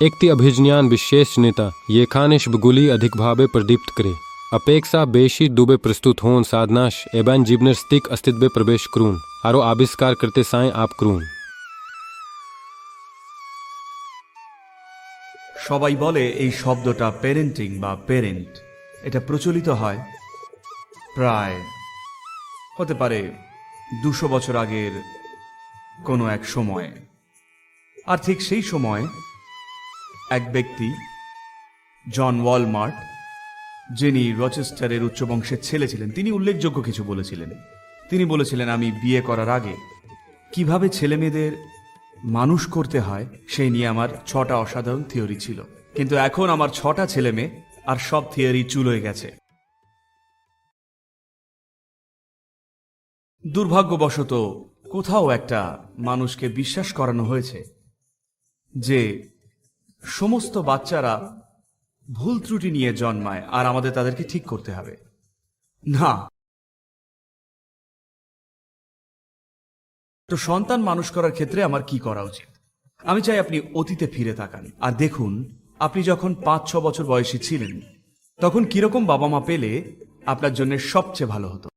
একটি অভিজ্ঞান বিশেষ নেতা এখানেশ বগুলি অধিকভাবে প্রদীপ্ত করে অপেক্ষা বেশি দুবে প্রস্তুত হন সাধনাশ এবং জীবনের স্থিক অস্তিত্বে প্রবেশ করুন আরও আবিষ্কার করতে সাই আপ করুন সবাই বলে এই শব্দটা পেরেন্টিং বা পেরেন্ট এটা প্রচলিত হয় প্রায় হতে পারে দুশো বছর আগের কোনো এক সময়ে আর ঠিক সেই সময় এক ব্যক্তি, জন ওয়ালমার্ট, যিনি রচেস্টারের উচ্চবংশের ছেলে ছিলেন, তিনি উল্লেখযোগ্য কিছু বলেছিলেন। তিনি বলেছিলেন, আমি বিয়ে করার আগে কীভাবে ছেলে মেয়েদের মানুষ করতে হয়, সেই নিয়ে আমার ছটা অসাধারণ থিওরি ছিল। কিন্তু এখন আমার ছটা ছেলে মেয়ে আর সব থিওরি চুল হয়ে গেছে। দুর্ভাগ্যবশত কোথাও একটা মানুষকে বিশ্বাস করানো হয়েছে যে সমস্ত বাচ্চারা ভুল ত্রুটি নিয়ে জন্মায় আর আমাদের তাদেরকে ঠিক করতে হবে। না। তো সন্তান মানুষ করার ক্ষেত্রে আমার কি করা উচিত? আমি চাই আপনি অতীতে ফিরে তাকান। আর দেখুন, আপনি যখন পাঁচ, ছ বছর বয়সী ছিলেন, তখন কীরকম বাবা মা পেলে আপনার জন্য সবচেয়ে ভালো হতো?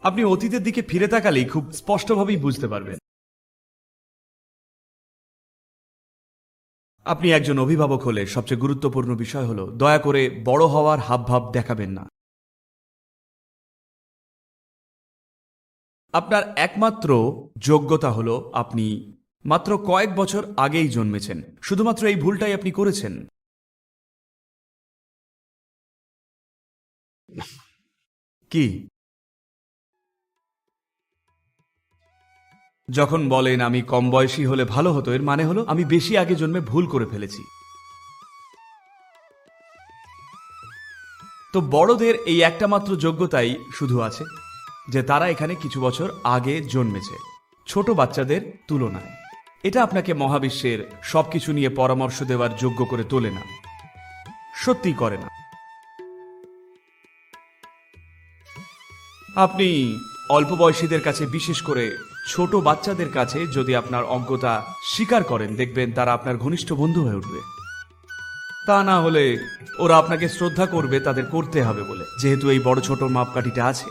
আপনি অতীতের দিকে ফিরে তাকালেই খুব স্পষ্টভাবেই বুঝতে পারবেন। আপনি একজন অভিভাবক হলে সবচেয়ে গুরুত্বপূর্ণ বিষয় হলো, দয়া করে বড় হওয়ার হাবভাব দেখাবেন না। আপনার একমাত্র যোগ্যতা হলো আপনি মাত্র কয়েক বছর আগেই জন্মেছেন, শুধুমাত্র এই ভুলটাই আপনি করেছেন। কি? যখন বলেন আমি কম বয়সী হলে ভালো হতো, এর মানে হলো আমি বেশি আগে জন্মে ভুল করে ফেলেছি। তো বড়দের এই একটা মাত্র যোগ্যতাই শুধু আছে, যে তারা এখানে কিছু বছর আগে জন্মেছে, ছোট বাচ্চাদের তুলনায়। এটা আপনাকে মহাবিশ্বের সবকিছু নিয়ে পরামর্শ দেওয়ার যোগ্য করে তোলে না সত্যি করে না। আপনি অল্প বয়সীদের কাছে বিশেষ করে ছোট বাচ্চাদের কাছে যদি আপনার অজ্ঞতা স্বীকার করেন, দেখবেন তারা আপনার ঘনিষ্ঠ বন্ধু হয়ে উঠবে। তা না হলে ওরা আপনাকে শ্রদ্ধা করবে, তাদের করতে হবে বলে। যেহেতু এই বড় ছোট মাপকাঠিটা আছে।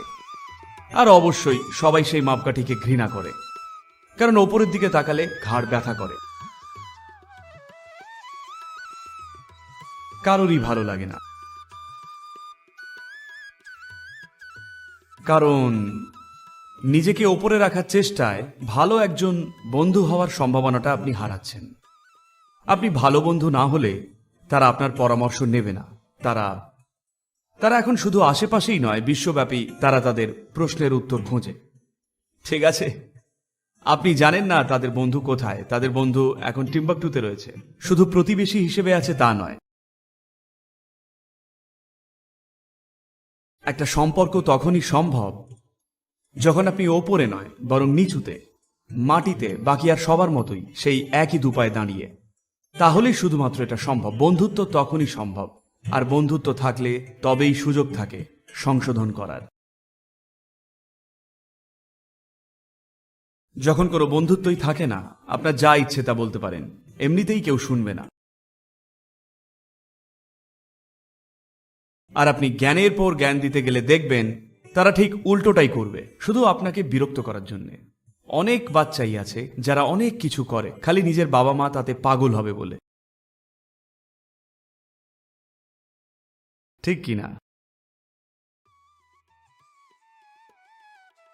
আর অবশ্যই সবাই সেই মাপকাঠিকে ঘৃণা করে। কারণ ওপরের দিকে তাকালে ঘাড় ব্যথা করে। কারোরই ভালো লাগে না। কারণ নিজেকে ওপরে রাখার চেষ্টায় ভালো একজন বন্ধু হওয়ার সম্ভাবনাটা আপনি হারাচ্ছেন। আপনি ভালো বন্ধু না হলে তারা আপনার পরামর্শ নেবে না। তারা তারা এখন শুধু আশেপাশেই নয়, বিশ্বব্যাপী তারা তাদের প্রশ্নের উত্তর খোঁজে। ঠিক আছে? আপনি জানেন না তাদের বন্ধু কোথায়। তাদের বন্ধু এখন টিম্বাকটুতে রয়েছে। শুধু প্রতিবেশী হিসেবে আছে তা নয়। একটা সম্পর্ক তখনই সম্ভব যখন আপনি ওপরে নয়, বরং নিচুতে, মাটিতে, বাকি আর সবার মতোই সেই একই দুপায়ে দাঁড়িয়ে, তাহলেই শুধুমাত্র এটা সম্ভব। বন্ধুত্ব তখনই সম্ভব, আর বন্ধুত্ব থাকলে তবেই সুযোগ থাকে সংশোধন করার। যখন কোনো বন্ধুত্বই থাকে না, আপনার যা ইচ্ছে তা বলতে পারেন, এমনিতেই কেউ শুনবে না। আর আপনি জ্ঞানের পর জ্ঞান দিতে গেলে দেখবেন তারা ঠিক উল্টোটাই করবে, শুধু আপনাকে বিরক্ত করার জন্যে। অনেক বাচ্চাই আছে যারা অনেক কিছু করে, খালি নিজের বাবা মা তাতে পাগল হবে বলে। ঠিক কি না?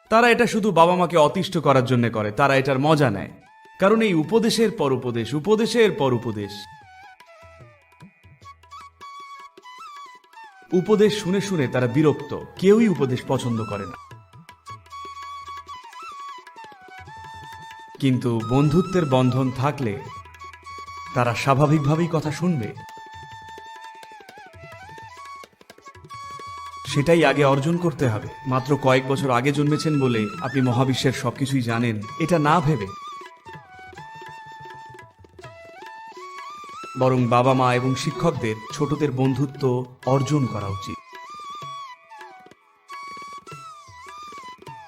তারা এটা শুধু বাবা মাকে অতিষ্ঠ করার জন্য করে, তারা এটার মজা নেয়। কারণ এই উপদেশের পর উপদেশ, উপদেশের পর উপদেশ। উপদেশ শুনে শুনে তারা বিরক্ত। কেউই উপদেশ পছন্দ করে না। কিন্তু বন্ধুত্বের বন্ধন থাকলে তারা স্বাভাবিকভাবেই কথা শুনবে। সেটাই আগে অর্জন করতে হবে। মাত্র কয়েক বছর আগে জন্মেছেন বলে আপনি মহাবিশ্বের সবকিছুই জানেন। এটা না ভেবে বরং বাবা মা এবং শিক্ষকদের, ছোটদের বন্ধুত্ব অর্জন করা উচিত।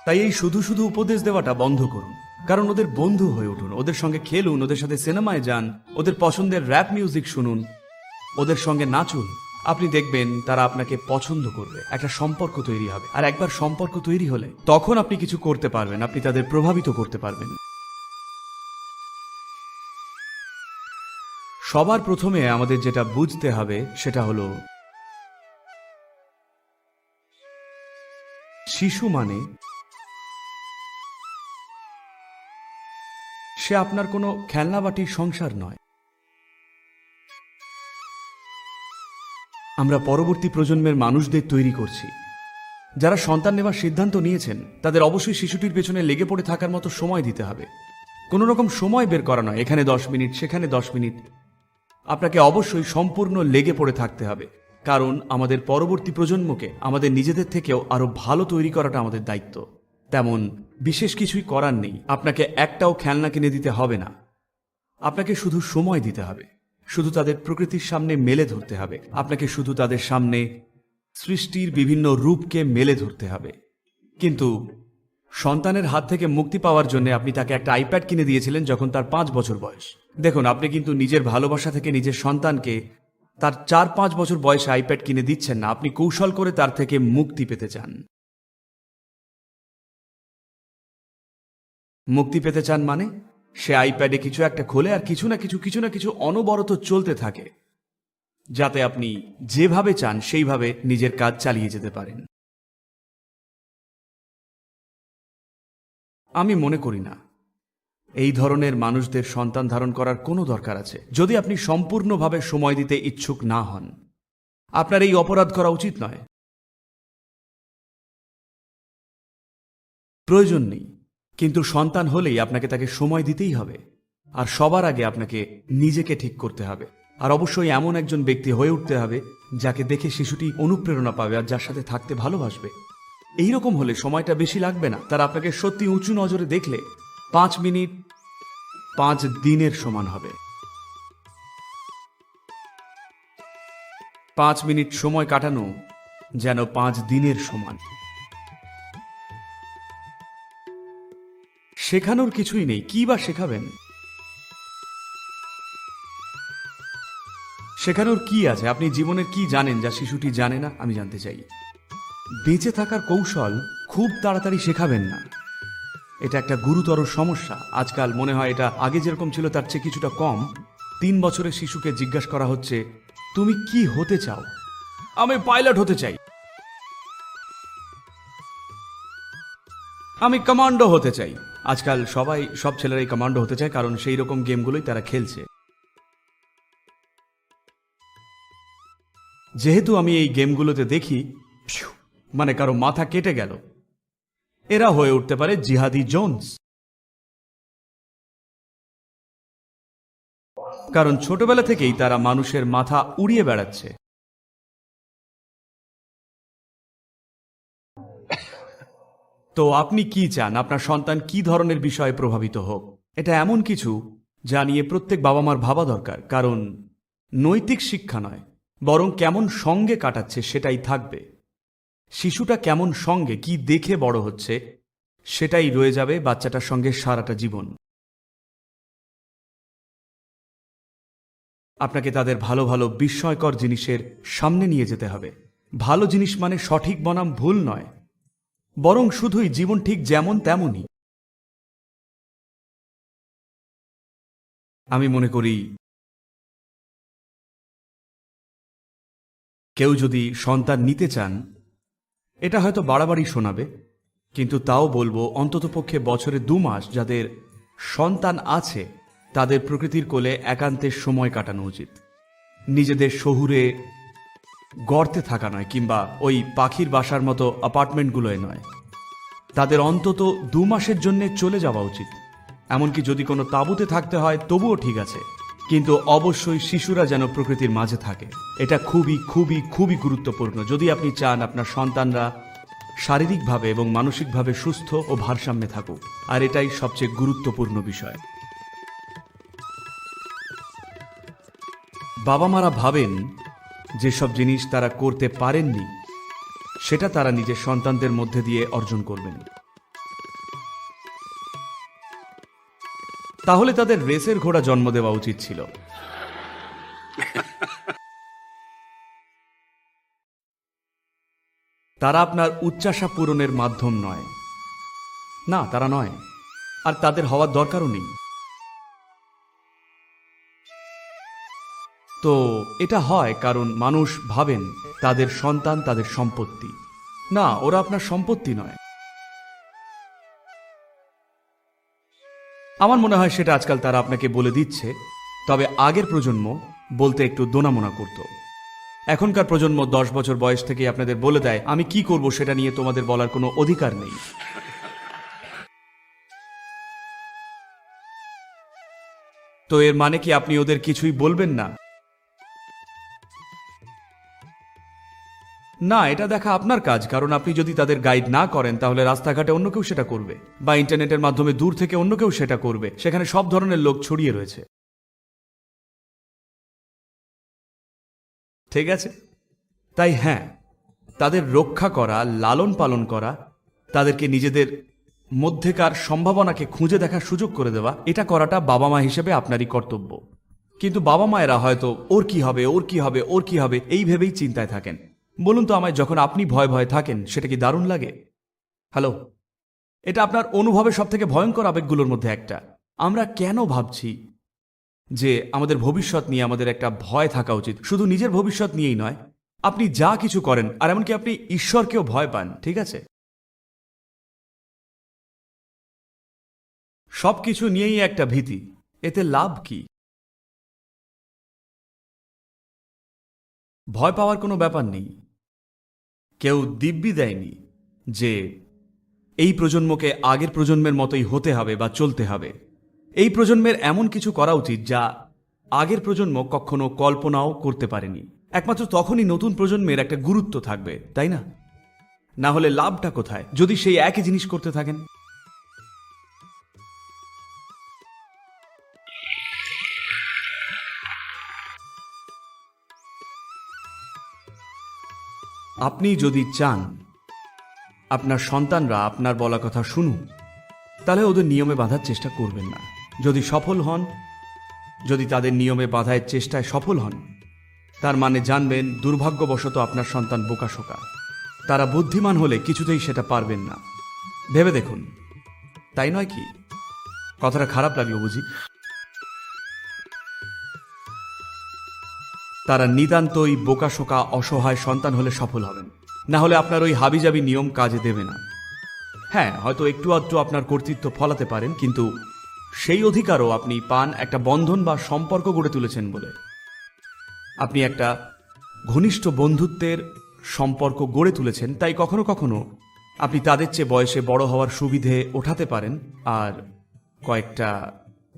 তাই এই শুধু শুধু উপদেশ দেওয়াটা বন্ধ করুন। কারণ ওদের বন্ধু হয়ে উঠুন, ওদের সঙ্গে খেলুন, ওদের সাথে সিনেমায় যান, ওদের পছন্দের র্যাপ মিউজিক শুনুন, ওদের সঙ্গে নাচুন। আপনি দেখবেন তারা আপনাকে পছন্দ করবে, একটা সম্পর্ক তৈরি হবে। আর একবার সম্পর্ক তৈরি হলে তখন আপনি কিছু করতে পারবেন, আপনি তাদের প্রভাবিত করতে পারবেন। সবার প্রথমে আমাদের যেটা বুঝতে হবে সেটা হলো, শিশু মানে সে আপনার কোনো খেলনাবাটির সংসার নয়। আমরা পরবর্তী প্রজন্মের মানুষদের তৈরি করছি। যারা সন্তান নেওয়ার সিদ্ধান্ত নিয়েছেন, তাদের অবশ্যই শিশুটির পেছনে লেগে পড়ে থাকার মতো সময় দিতে হবে। কোনো রকম সময় বের করা নয়, এখানে দশ মিনিট, সেখানে দশ মিনিট। আপনাকে অবশ্যই সম্পূর্ণ লেগে পড়ে থাকতে হবে। কারণ আমাদের পরবর্তী প্রজন্মকে আমাদের নিজেদের থেকেও আরও ভালো তৈরি করাটা আমাদের দায়িত্ব। তেমন বিশেষ কিছুই করার নেই। আপনাকে একটাও খেলনা কিনে দিতে হবে না। আপনাকে শুধু সময় দিতে হবে। শুধু তাদের প্রকৃতির সামনে মেলে ধরতে হবে। আপনাকে শুধু তাদের সামনে সৃষ্টির বিভিন্ন রূপকে মেলে ধরতে হবে। কিন্তু সন্তানের হাত থেকে মুক্তি পাওয়ার জন্য আপনি তাকে একটা আইপ্যাড কিনে দিয়েছিলেন যখন তার পাঁচ বছর বয়স। দেখুন, আপনি কিন্তু নিজের ভালোবাসা থেকে নিজের সন্তানকে তার চার পাঁচ বছর বয়সে আইপ্যাড কিনে দিচ্ছেন না। আপনি কৌশল করে তার থেকে মুক্তি পেতে চান। মুক্তি পেতে চান মানে সে আইপ্যাডে কিছু একটা খোলে আর কিছু না কিছু কিছু না কিছু অনবরত চলতে থাকে, যাতে আপনি যেভাবে চান সেইভাবে নিজের কাজ চালিয়ে যেতে পারেন। আমি মনে করি না। এই ধরনের মানুষদের সন্তান ধারণ করার কোনো দরকার আছে। যদি আপনি সম্পূর্ণভাবে সময় দিতে ইচ্ছুক না হন, আপনার এই অপরাধ করা উচিত নয়। প্রয়োজন নেই, কিন্তু সন্তান হলেই আপনাকে তাকে সময় দিতেই হবে, আর সবার আগে আপনাকে নিজেকে ঠিক করতে হবে। আর অবশ্যই এমন একজন ব্যক্তি হয়ে উঠতে হবে, যাকে দেখে শিশুটি অনুপ্রেরণা পাবে আর যার সাথে থাকতে ভালোবাসবে। এইরকম হলে সময়টা বেশি লাগবে না। তারা আপনাকে সত্যি উঁচু নজরে দেখলে পাঁচ মিনিট পাঁচ দিনের সমান হবে। পাঁচ মিনিট সময় কাটানো যেন পাঁচ দিনের সমান। শেখানোর কিছুই নেই, কি বা শেখাবেন? শেখানোর কি আছে? আপনি জীবনের কি জানেন যা শিশুটি জানে না? আমি জানতে চাই। বেঁচে থাকার কৌশল খুব তাড়াতাড়ি শেখাবেন না। এটা একটা গুরুতর সমস্যা। আজকাল মনে হয় এটা আগে যেরকম ছিল, তার চেয়ে কিছুটা কম। তিন বছরের শিশুকে জিজ্ঞাসা করা হচ্ছে, তুমি কি হতে চাও? আমি পাইলট হতে চাই। আমি কমান্ডো হতে চাই। আজকাল সবাই, সব ছেলেরাই কমান্ডো হতে চায়, কারণ সেই রকম গেমগুলোই তারা খেলছে। যেহেতু আমি এই গেমগুলোতে দেখি মানে কারও মাথা কেটে গেল এরা হয়ে উঠতে পারে জিহাদি জোনস। কারণ ছোটবেলা থেকেই তারা মানুষের মাথা উড়িয়ে বেড়াচ্ছে। তো আপনি কি চান? আপনার সন্তান কি ধরনের বিষয়ে প্রভাবিত হোক? এটা এমন কিছু যা নিয়ে প্রত্যেক বাবা মার ভাবা দরকার, কারণ নৈতিক শিক্ষা নয়, বরং কেমন সঙ্গে কাটাচ্ছে সেটাই থাকবে। শিশুটা কেমন সঙ্গে কি দেখে বড় হচ্ছে, সেটাই রয়ে যাবে বাচ্চাটার সঙ্গে সারাটা জীবন। আপনাকে তাদের ভালো ভালো বিস্ময়কর জিনিসের সামনে নিয়ে যেতে হবে। ভালো জিনিস মানে সঠিক বনাম ভুল নয়, বরং শুধুই জীবন ঠিক যেমন তেমনই। আমি মনে করি, কেউ যদি সন্তান নিতে চান এটা হয়তো বাড়াবাড়ি শোনাবে, কিন্তু তাও বলব অন্ততপক্ষে বছরে দু মাস যাদের সন্তান আছে, তাদের প্রকৃতির কোলে একান্তের সময় কাটানো উচিত। নিজেদের শহুরে গর্তে থাকা নয়, কিংবা ওই পাখির বাসার মতো অ্যাপার্টমেন্টগুলোয় নয়। তাদের অন্তত দু মাসের জন্য চলে যাওয়া উচিত। এমনকি যদি কোনো তাঁবুতে থাকতে হয়, তবুও ঠিক আছে। কিন্তু অবশ্যই শিশুরা যেন প্রকৃতির মাঝে থাকে। এটা খুবই খুবই খুবই গুরুত্বপূর্ণ। যদি আপনি চান আপনার সন্তানরা শারীরিকভাবে এবং মানসিকভাবে সুস্থ ও ভারসাম্যে থাকুক, আর এটাই সবচেয়ে গুরুত্বপূর্ণ বিষয়। বাবা মারা ভাবেন যেসব জিনিস তারা করতে পারেননি, সেটা তারা নিজের সন্তানদের মধ্যে দিয়ে অর্জন করবেন। তাহলে তাদের রেসের ঘোড়া জন্ম দেওয়া উচিত ছিল। তারা আপনার উচ্চাসা পূরণের মাধ্যম নয়। না, তারা নয়। আর তাদের হওয়ার দরকারও নেই। তো, এটা হয় কারণ মানুষ ভাবেন তাদের সন্তান তাদের সম্পত্তি। না, ওরা আপনার সম্পত্তি নয়। আমার মনে হয় সেটা আজকাল তারা আপনাকে বলে দিচ্ছে, তবে আগের প্রজন্ম বলতে একটু দোনামোনা করত। এখনকার প্রজন্ম দশ বছর বয়স থেকে আপনাদের বলে দেয়, আমি কি করব সেটা নিয়ে তোমাদের বলার কোনো অধিকার নেই। তো এর মানে কি আপনি ওদের কিছুই বলবেন না? না, এটা দেখা আপনার কাজ, কারণ আপনি যদি তাদের গাইড না করেন, তাহলে রাস্তাঘাটে অন্য কেউ সেটা করবে। বা ইন্টারনেটের মাধ্যমে দূর থেকে অন্য কেউ সেটা করবে। সেখানে সব ধরনের লোক ছড়িয়ে রয়েছে। ঠিক আছে? তাই হ্যাঁ তাদের রক্ষা করা, লালন পালন করা, তাদেরকে নিজেদের মধ্যেকার সম্ভাবনাকে খুঁজে দেখার সুযোগ করে দেওয়া, এটা করাটা বাবা মা হিসেবে আপনারই কর্তব্য। কিন্তু বাবা মায়েরা হয়তো, ওর কি হবে, ওর কি হবে, ওর কি হবে? এই ভেবেই চিন্তায় থাকেন। বলুন তো আমায়, যখন আপনি ভয় ভয় থাকেন, সেটা কি দারুণ লাগে? হ্যালো, এটা আপনার অনুভবের সব থেকে ভয়ঙ্কর আবেগগুলোর মধ্যে একটা। আমরা কেন ভাবছি যে আমাদের ভবিষ্যৎ নিয়ে আমাদের একটা ভয় থাকা উচিত? শুধু নিজের ভবিষ্যৎ নিয়েই নয়, আপনি যা কিছু করেন, আর এমনকি আপনি ঈশ্বরকেও ভয় পান, ঠিক আছে? সবকিছু নিয়েই একটা ভীতি, এতে লাভ কি? ভয় পাওয়ার কোনো ব্যাপার নেই। কেউ দিব্যি দেয়নি যে, এই প্রজন্মকে আগের প্রজন্মের মতোই হতে হবে বা চলতে হবে। এই প্রজন্মের এমন কিছু করা উচিত যা আগের প্রজন্ম কখনো কল্পনাও করতে পারেনি। একমাত্র তখনই নতুন প্রজন্মের একটা গুরুত্ব থাকবে, তাই না? না হলে লাভটা কোথায়? যদি সেই একই জিনিস করতে থাকেন। আপনি যদি চান আপনার সন্তানরা আপনার বলা কথা শুনুক, তাহলে ওদের নিয়মে বাঁধার চেষ্টা করবেন না। যদি সফল হন, যদি তাদের নিয়মে বাঁধার চেষ্টায় সফল হন, তার মানে জানবেন দুর্ভাগ্যবশত আপনার সন্তান বোকাশোকা তারা বুদ্ধিমান হলে কিছুতেই সেটা পারবেন না। ভেবে দেখুন। তাই নয় কি? কথাটা খারাপ লাগল বুঝি? তারা নিতান্তই বোকাশোকা, অসহায় সন্তান হলে সফল হবেন। না হলে আপনার ওই হাবিজাবি নিয়ম কাজে দেবে না। হ্যাঁ হয়তো একটু আধটু আপনার কর্তৃত্ব ফলাতে পারেন, কিন্তু সেই অধিকারও আপনি পান একটা বন্ধন বা সম্পর্ক গড়ে তুলেছেন বলে। আপনি একটা ঘনিষ্ঠ বন্ধুত্বের সম্পর্ক গড়ে তুলেছেন, তাই কখনো কখনো আপনি তাদের চেয়ে বয়সে বড় হওয়ার সুবিধে ওঠাতে পারেন, আর কয়েকটা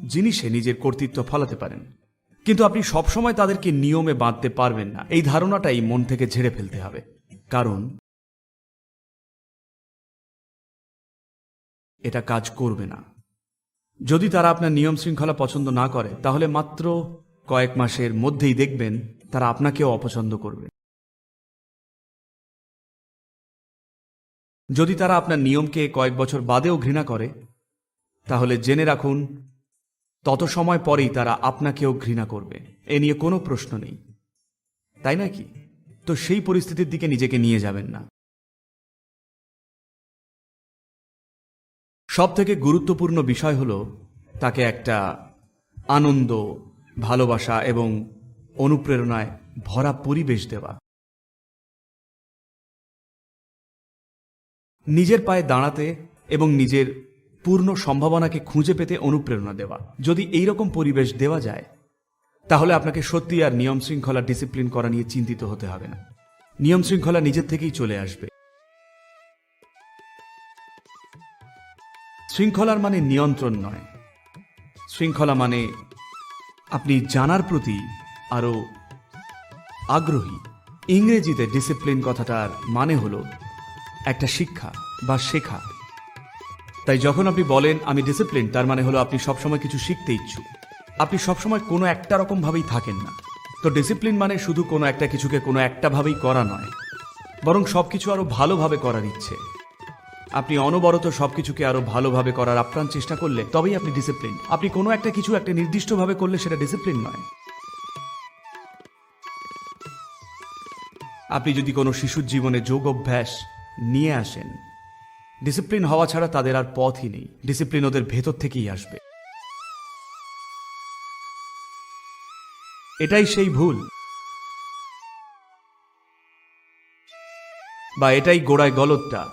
জিনিসে নিজের কর্তৃত্ব ফলাতে পারেন। কিন্তু আপনি সবসময় তাদেরকে নিয়মে বাঁধতে পারবেন না। এই ধারণাটাই মন থেকে ঝেড়ে ফেলতে হবে। কারণ, এটা কাজ করবে না। যদি তারা আপনার নিয়ম শৃঙ্খলা পছন্দ না করে, তাহলে মাত্র কয়েক মাসের মধ্যেই দেখবেন তারা আপনাকেও অপছন্দ করবে। যদি তারা আপনার নিয়মকে কয়েক বছর বাদেও ঘৃণা করে, তাহলে জেনে রাখুন তত সময় পরেই তারা আপনাকেও ঘৃণা করবে। এ নিয়ে কোনো প্রশ্ন নেই। তাই নাকি তো সেই পরিস্থিতির দিকে নিজেকে নিয়ে যাবেন না। সব থেকে গুরুত্বপূর্ণ বিষয় হল তাকে একটা আনন্দ, ভালোবাসা এবং অনুপ্রেরণায় ভরা পরিবেশ দেওয়া। নিজের পায়ে দাঁড়াতে এবং নিজের পূর্ণ সম্ভাবনাকে খুঁজে পেতে অনুপ্রেরণা দেওয়া। যদি এই রকম পরিবেশ দেওয়া যায়, তাহলে আপনাকে সত্যি আর নিয়ম শৃঙ্খলা ডিসিপ্লিন করা নিয়ে চিন্তিত হতে হবে না। নিয়ম শৃঙ্খলা নিজের থেকেই চলে আসবে। শৃঙ্খলার মানে নিয়ন্ত্রণ নয়। শৃঙ্খলা মানে আপনি জানার প্রতি আরও আগ্রহী। ইংরেজিতে ডিসিপ্লিন কথাটার মানে হলো একটা শিক্ষা বা শেখা। তাই যখন আপনি বলেন, আমি ডিসিপ্লিন তার মানে হলো আপনি সবসময় কিছু শিখতে ইচ্ছুক। আপনি সবসময় কোনো একটা রকম ভাবেই থাকেন না। তো ডিসিপ্লিন মানে শুধু কোনো একটা কিছুকে কোনো একটা ভাবেই করা নয়, বরং সবকিছু আরও ভালোভাবে করার ইচ্ছে। আপনি অনবরত সবকিছুকে আরও ভালোভাবে করার আপ্রাণ চেষ্টা করলে তবেই আপনি ডিসিপ্লিন আপনি কোনো একটা কিছু একটা নির্দিষ্টভাবে করলে সেটা ডিসিপ্লিন নয়। আপনি যদি কোনো শিশুর জীবনে যোগ অভ্যাস নিয়ে আসেন ডিসিপ্লিন হওয়া ছাড়া তাদের আর পথই নেই। ডিসিপ্লিন ওদের ভেতর থেকেই আসবে। এটাই সেই ভুল। বা এটাই গোড়ায় গলতটা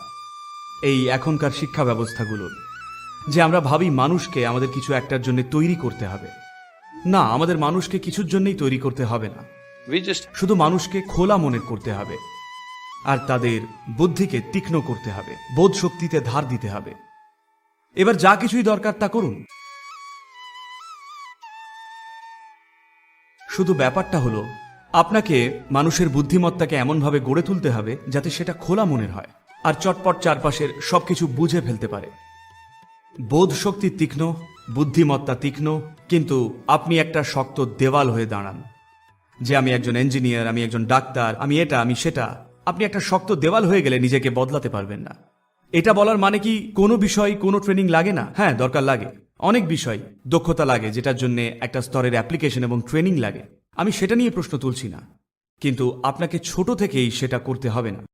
এই এখনকার শিক্ষা ব্যবস্থাগুলোর। যে আমরা ভাবি মানুষকে আমাদের কিছু একটার জন্য তৈরি করতে হবে। না আমাদের মানুষকে কিছুর জন্যই তৈরি করতে হবে না। শুধু মানুষকে খোলা মনের করতে হবে। আর তাদের বুদ্ধিকে তীক্ষ্ণ করতে হবে বোধ শক্তিতে ধার দিতে হবে। এবার যা কিছুই দরকার তা করুন। শুধু ব্যাপারটা হলো, আপনাকে মানুষের বুদ্ধিমত্তাকে এমনভাবে গড়ে তুলতে হবে যাতে সেটা খোলা মনের হয়, আর চটপট চারপাশের সবকিছু বুঝে ফেলতে পারে। বোধ শক্তি তীক্ষ্ণ, বুদ্ধিমত্তা তীক্ষ্ণ, কিন্তু আপনি একটা শক্ত দেওয়াল হয়ে দাঁড়ান। যে আমি একজন ইঞ্জিনিয়ার, আমি একজন ডাক্তার, আমি এটা, আমি সেটা আপনি একটা শক্ত দেওয়াল হয়ে গেলে নিজেকে বদলাতে পারবেন না। এটা বলার মানে কি কোনো বিষয়, কোনো ট্রেনিং লাগে না? হ্যাঁ দরকার লাগে। অনেক বিষয় দক্ষতা লাগে, যেটার জন্য একটা স্তরের অ্যাপ্লিকেশন এবং ট্রেনিং লাগে। আমি সেটা নিয়ে প্রশ্ন তুলছি না। কিন্তু আপনাকে ছোট থেকেই সেটা করতে হবে না।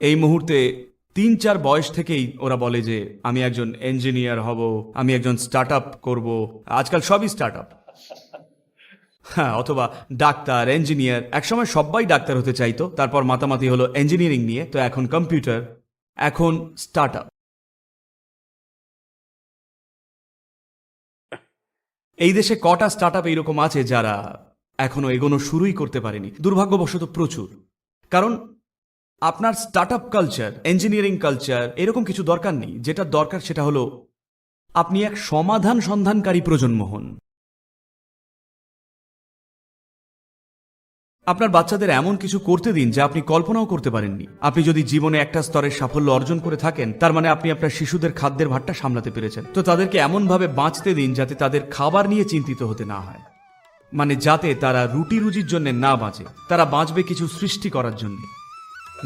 এই মুহূর্তে তিন চার বয়স থেকেই ওরা বলে যে, আমি একজন ইঞ্জিনিয়ার হব, আমি একজন স্টার্ট আপ করব। আজকাল সবই স্টার্ট আপ হ্যাঁ অথবা ডাক্তার ইঞ্জিনিয়ার একসময় সবাই ডাক্তার হতে চাইতো, তারপর মাতামাতি হলো ইঞ্জিনিয়ারিং নিয়ে, তো এখন কম্পিউটার এখন স্টার্ট আপ এই দেশে কটা স্টার্ট আপ এইরকম আছে যারা এখনও এগোনো শুরুই করতে পারেনি? দুর্ভাগ্যবশত প্রচুর। কারণ আপনার start up culture engineering culture এরকম কিছু দরকার নেই। যেটা দরকার সেটা হলো আপনি এক সমাধান সন্ধানকারী প্রজন্ম হন। আপনার বাচ্চাদের এমন কিছু করতে দিন যা আপনি কল্পনাও করতে পারেননি। আপনি যদি জীবনে একটা স্তরের সাফল্য অর্জন করে থাকেন, তার মানে আপনি আপনার শিশুদের খাদ্যের ভাতটা সামলাতে পেরেছেন। তো তাদেরকে এমনভাবে বাঁচতে দিন যাতে তাদের খাবার নিয়ে চিন্তিত হতে না হয়। মানে যাতে তারা রুটি রুজির জন্য না বাঁচে। তারা বাঁচবে কিছু সৃষ্টি করার জন্য।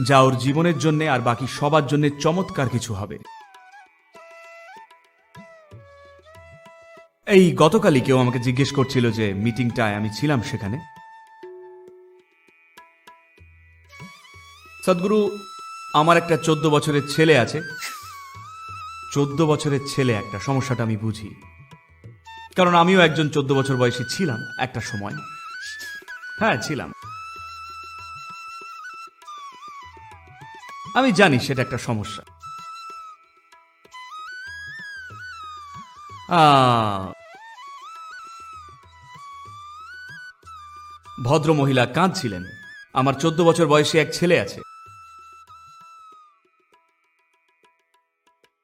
যা ওর জীবনের জন্য আর বাকি সবার জন্য চমৎকার কিছু হবে। এই গতকালই কেউ আমাকে জিজ্ঞেস করছিল যে মিটিংটায় আমি ছিলাম সেখানে। সদ্গুরু, আমার একটা চোদ্দ বছরের ছেলে আছে। চোদ্দ বছরের ছেলে একটা, সমস্যাটা আমি বুঝি। কারণ আমিও একজন চোদ্দ বছর বয়সী ছিলাম, একটা সময়। হ্যাঁ ছিলাম। আমি জানি সেটা একটা সমস্যা। ভদ্র মহিলা কাঁদছিলেন। আমার চোদ্দ বছর বয়সী এক ছেলে আছে।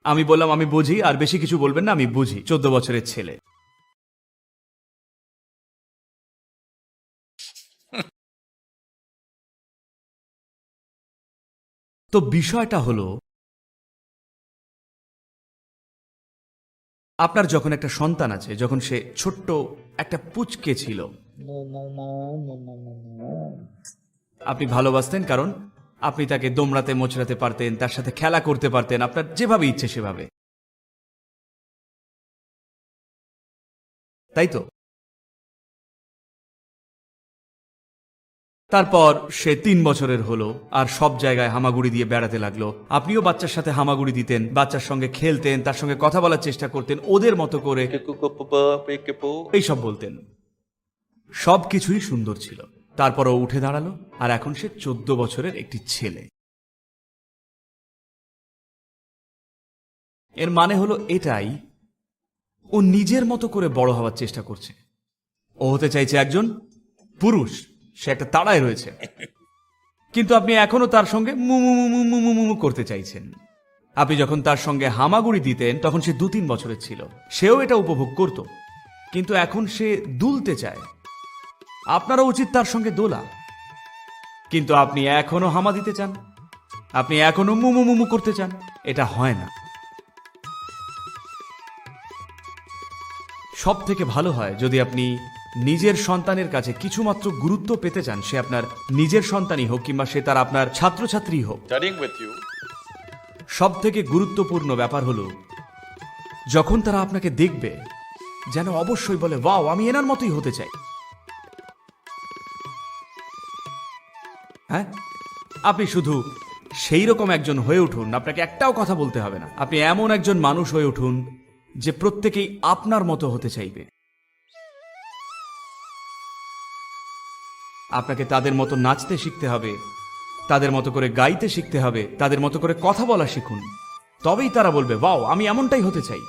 আমি বললাম আমি বুঝি আর বেশি কিছু বলবেন না আমি বুঝি। চোদ্দ বছরের ছেলে। তো বিষয়টা হলো আপনার যখন একটা সন্তান আছে যখন সে ছোট্ট একটা পুচকে ছিল আপনি ভালোবাসতেন কারণ আপনি তাকে দোমড়াতে মোচড়াতে পারতেন তার সাথে খেলা করতে পারতেন আপনার যেভাবে ইচ্ছে সেভাবে। তাই তো? তারপর সে তিন বছরের হলো আর সব জায়গায় হামাগুড়ি দিয়ে বেড়াতে লাগল। আপনিও বাচ্চার সাথে হামাগুড়ি দিতেন বাচ্চার সঙ্গে খেলতেন তার সঙ্গে কথা বলার চেষ্টা করতেন ওদের মতো করে। এইসব বলতেন। সব কিছুই সুন্দর ছিল। তারপর ও উঠে দাঁড়াল, আর এখন সে চোদ্দ বছরের একটি ছেলে। এর মানে হলো এটাই, ও নিজের মতো করে বড় হওয়ার চেষ্টা করছে। ও হতে চাইছে একজন পুরুষ, সে একটা তাড়ায় রয়েছে। কিন্তু আপনি এখনও তার সঙ্গে করতে চাইছেন। আপনি যখন তার সঙ্গে হামাগুড়ি দিতেন, তখন সে দু তিন বছরের ছিল। সেও এটা উপভোগ করত। কিন্তু এখন সে দুলতে চায়। আপনারও উচিত তার সঙ্গে দোলা। কিন্তু আপনি এখনও হামা দিতে চান। আপনি এখনও মুমু মুমু করতে চান। এটা হয় না। সব থেকে ভালো হয় যদি আপনি নিজের সন্তানের কাছে কিছুমাত্র গুরুত্ব পেতে চান সে আপনার নিজের সন্তানই হোক কিংবা সে তার আপনার ছাত্রছাত্রী হোক। সব থেকে গুরুত্বপূর্ণ ব্যাপার হলো যখন তারা আপনাকে দেখবে যেন অবশ্যই বলে ওয়াও আমি এনার মতোই হতে চাই। হ্যাঁ? আপনি শুধু সেই রকম একজন হয়ে উঠুন, আপনাকে একটাও কথা বলতে হবে না। আপনি এমন একজন মানুষ হয়ে উঠুন যে প্রত্যেকেই আপনার মতো হতে চাইবে। আপনাকে তাদের মতো নাচতে শিখতে হবে, তাদের মতো করে গাইতে শিখতে হবে, তাদের মতো করে কথা বলা শিখুন। তবেই তারা বলবে বাও আমি এমনটাই হতে চাই।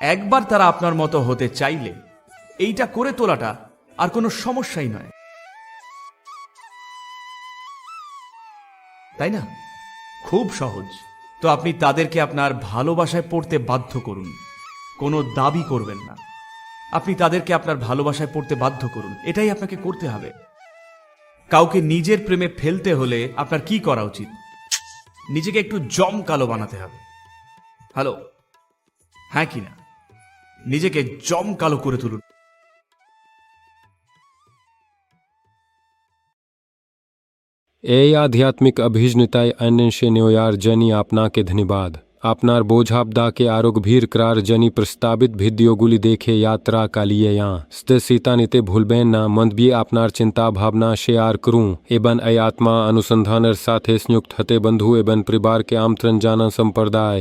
একবার তারা আপনার মতো হতে চাইলে, এইটা করে তোলাটা আর কোনো সমস্যাই নয়। তাই না? খুব সহজ। তো আপনি তাদেরকে আপনার ভালোবাসায় পড়তে বাধ্য করুন। কোনো দাবি করবেন না। আপনি তাদেরকে আপনার ভালোবাসায় পড়তে বাধ্য করুন। এটাই আপনাকে করতে হবে। কাউকে নিজের প্রেমে ফেলতে হলে আপনার কি করা উচিত? নিজেকে একটু জমকালো বানাতে হবে। হ্যালো হ্যাঁ কি না? নিজেকে জমকালো করে তুলুন। এই আধ্যাত্মিক অভিজনিতায় অন্যে न्योयार जनी आपना के धन्यवाद আপনার বোঝাবদাকে আরোগ ভীর ক্রার জনি প্রস্তাবিত ভিডিওগুলি দেখে यात्रा का लिए यहाँ स्थित सीता निते भूलबेन ना मंद भी আপনার চিন্তা ভাবনা শেয়ার করুં एबन अय आत्मा अनुसंधानर साथे संयुक्त हते बंधु एबन परिवार के आमंत्रण जाना संप्रदाय